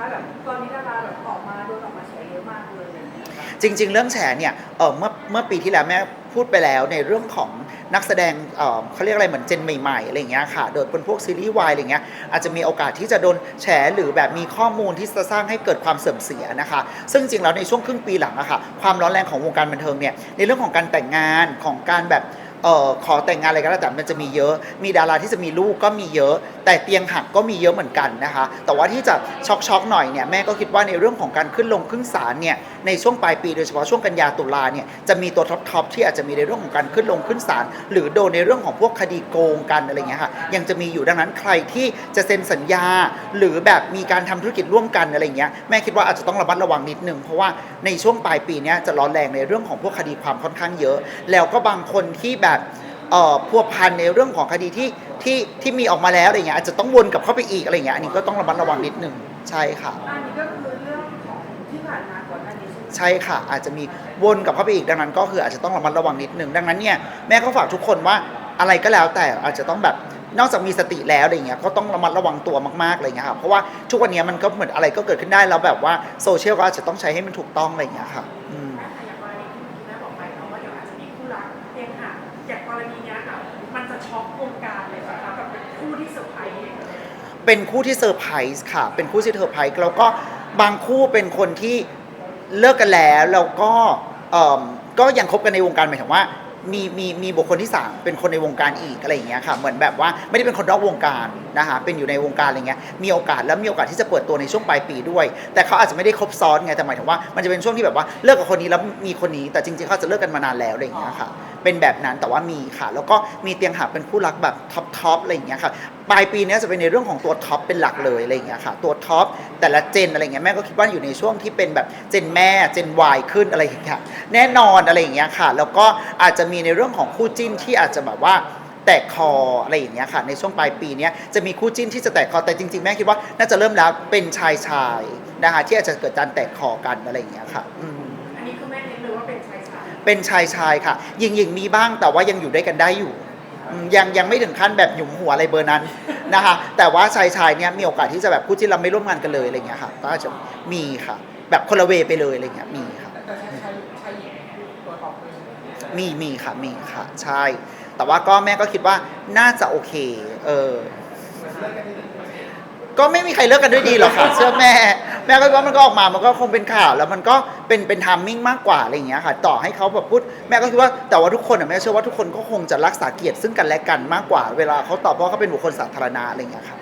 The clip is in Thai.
คะแบบตอนนี้ดาราแบบออกมาโดนออกมาแฉเยอะมากเลยอะไรอย่างเงี้ยจริง ๆ เรื่องแฉเนี่ยเออเมื่อเมื่อปีที่แล้วแม่พูดไปแล้วในเรื่องของนักแสดงเออเขาเรียกอะไรเหมือนเจนใหม่ๆอะไรอย่างเงี้ยค่ะ โดยเป็นพวกซีรีส์วายอะไรเงี้ยอาจจะมีโอกาสที่จะโดนแฉหรือแบบมีข้อมูลที่จะสร้างให้เกิดความเสื่อมเสียนะคะ ซึ่งจริงๆแล้วในช่วงครึ่งปีหลังอะค่ะความร้อนแรงของวงการบันเทิงเนี่ยในเรื่องของการแต่งงานของการแบบ เอ่อขอแต่งงานอะไรก็แล้วแต่มันจะมีเยอะ มีดาราที่จะมีลูกก็มีเยอะ แต่เตียงหักก็มีเยอะเหมือนกันนะคะ แต่ว่าที่จะช็อกช็อกๆหน่อยเนี่ยแม่ก็คิดว่าในเรื่องของการขึ้นลงขึ้นศาลเนี่ยในช่วงปลายปีโดยเฉพาะช่วงกันยาตุลาเนี่ยจะมีตัวท็อปทอปที่อาจจะมีในเรื่องของการขึ้นลงขึ้นศาลหรือโดนในเรื่องของพวกคดีโกงกันอะไรเงี้ยค่ะยังจะมีอยู่ดังนั้นใครที่จะเซ็นสัญญา หรือแบบมีการทำธุรกิจร่วมกันอะไรเงี้ยแม่คิดว่าอาจจะต้องระมัดระวังนิดนึงเพราะว่าในช่วงปลายปีเนี้ยจะร้อนแรงในเรื่องของพวกคดีความค่อนข้างเยอะ แล้วก็บางคนที่แบบ พัวพันในเรื่องของคดีที่ที่ที่มีออกมาแล้วอะไรเงี้ยอาจจะต้องวนกลับเข้าไปอีกอะไรเงี้ยอันนี้ก็ต้องระมัดระวังนิดนึงใช่ค่ะ อันนี้ก็คือเรื่องของที่ผ่านมาก่อนหน้านี้ใช่ไหม ใช่ค่ะ อาจจะมีวนกลับเข้าไปอีกดังนั้น ก็คืออาจจะต้องระมัดระวังนิดนึงดังนั้นเนี่ยแม่ก็ฝากทุกคนว่าอะไรก็แล้วแต่อาจจะต้องแบบนอกจากมีสติแล้วอะไรเงี้ยก็ต้องระมัดระวังตัวมากๆอะไรเงี้ยค่ะเพราะว่าทุกวันนี้มันก็เหมือนอะไรก็เกิดขึ้นได้แล้วแบบว่าโซเชียลก็อาจจะต้องใช้ให้มันถูกต้องอะไรเงี้ยค่ะอืม อย่างกรณีเนี้ยค่ะมันจะช็อกวงการเลยนะคะแบบเป็นคู่ที่เซอร์ไพรส์เงี้ยเป็นคู่ที่เซอร์ไพรส์ค่ะ เป็นคู่ที่เซอร์ไพรส์แล้วก็บางคู่เป็นคนที่เลิกกันแล้วแล้วก็เอิ่มก็ยังคบกันในวงการหมายถึงว่า มีมีมีบุคคลที่สามเป็นคนในวงการอีกอะไรอย่างเงี้ยค่ะ เหมือนแบบว่าไม่ได้เป็นคนนอกวงการนะคะเป็นอยู่ในวงการอะไรเงี้ยมีโอกาสแล้วมีโอกาสที่จะเปิดตัวในช่วงปลายปีด้วย แต่เขาอาจจะไม่ได้ครบซ้อนไงแต่หมายถึงว่ามันจะเป็นช่วงที่แบบว่าเลิกกับคนนี้แล้วมีคนนี้แต่จริงๆเขาจะเลิกกันมานานแล้วอะไรอย่างเงี้ยค่ะเป็นแบบนั้นแต่ว่ามีค่ะ แล้วก็มีเตียงหักเป็นคู่รักแบบท็อปทอปอะไรอย่างเงี้ยค่ะปลายปีนี้จะเป็นในเรื่องของตัวท็อปเป็นหลักเลยอะไรอย่างเงี้ยค่ะ ตัวท็อปแต่ละเจนอะไรอย่างเงี้ยแม่ก็คิดว่าอยู่ในช่วงที่เป็นแบบเจนแม่เจนวายขึ้นอะไรอย่างเงี้ยแน่นอนอะไรอย่างเงี้ยค่ะ แล้วก็อาจจะมีในเรื่องของคู่จิ้นที่อาจจะแบบว่าแตกคออะไรอย่างเงี้ยค่ะในช่วงปลายปีนี้จะมีคู่จิ้นที่จะแตกคอแต่จริงๆ แม่คิดว่าน่าจะเริ่มแล้วเป็นชายชายนะคะที่อาจจะเกิดการแตกคอกันอะไรอย่างเงี้ยค่ะ อืมอันนี้คือแม่เน้นเลยว่าเป็นชายชายเป็นชายชายค่ะยิงยิงมีบ้างแต่ว่ายังอยู่ด้วยกันได้อยู่อืมยังยังไม่ถึงขั้นแบบหยุมหัวอะไรเบอร์นั้นนะคะ แต่ว่าชายชายเนี่ยมีโอกาสที่จะแบบคู่จิ้นเราไม่ร่วมงานกันเลยอะไรเงี้ยค่ะก็อาจจะมีค่ะ แบบคนละเวไปเลยอะไรเงี้ยมีค่ะ แต่ชายชายชายหญิงตัวท็อปเลยใช่ไหมมีมีค่ะมีค่ะใช่ แต่ว่าก็แม่ก็คิดว่าน่าจะโอเค เออ ก็ไม่มีใครเลิกกันด้วยดีหรอกค่ะ เชื่อแม่ แม่ก็ว่ามันก็ออกมา มันก็คงเป็นข่าวแล้วมันก็เป็นเป็นทามมิ่งมากกว่าอะไรอย่างเงี้ยค่ะ ต่อให้เขาแบบพูดแม่ก็คิดว่าแต่ว่าทุกคนอะแม่เชื่อว่าทุกคนก็คงจะรักษาเกียรติซึ่งกันและกันมากกว่า เวลาเขาตอบเพราะเขาเป็นบุคคลสาธารณะอะไรอย่างเงี้ยค่ะ